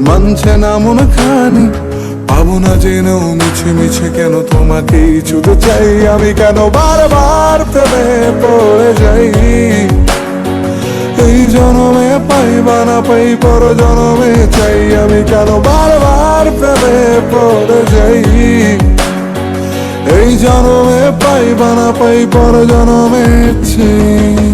মানছে না মন খানি, পাবো না জেনেও মিছে মিছে কেন তোমাকে ছুতে চাই? আমি কেন বারবার প্রেমে পড়ে যাই? এই জনমে পাইবা না পাই পর জনমে চাই। আমি কেন বারবার প্রেমে পড়ে যাই? এই জনমে পাইবা না পাই পর জনমে চাই।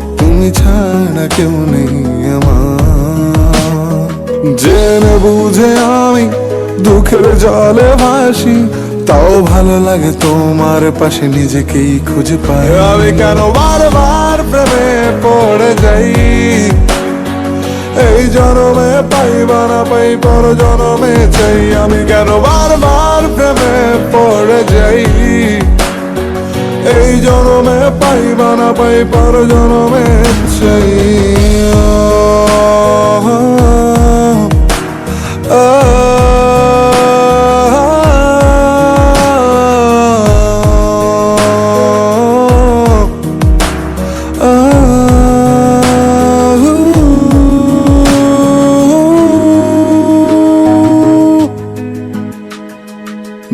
তুমি ছাড়া কেউ নেই জেনে বুঝে আমি দুঃখের জলে ভাসি, তাও ভালো লাগে তোমার পাশে নিজেকেই খুঁজে পাই। আমি কেন বারবার প্রেমে পড়ে যাই? এই জনমে পাইবা না পাই পর জনমে চাই। আমি কেন বারবার জনমে পাইবা না পাই পর জনমে চাই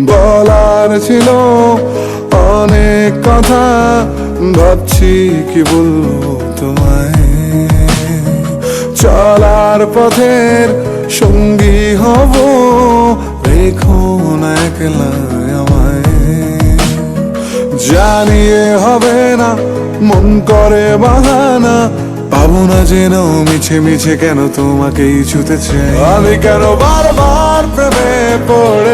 বলার ছিল অনেক কথা। ভাবছি কি বলব তোমায়? চলার পথের সঙ্গী হব, রেখো না একলা আমায়। জানিয়ে হবে না, মন করে বাহানা, পাবো না যেন মিছে মিছে কেন তোমাকেই ছুতে চাই। আমি কেন বারবার প্রেমে পড়ে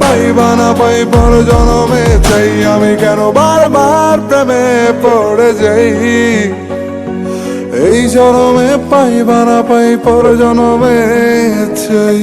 পাইবা না পাই পর জনমে চাই। আমি কেন বারবার প্রেমে পড়ে যাই? এই জনমে পাইবা না পাই জনমে চাই।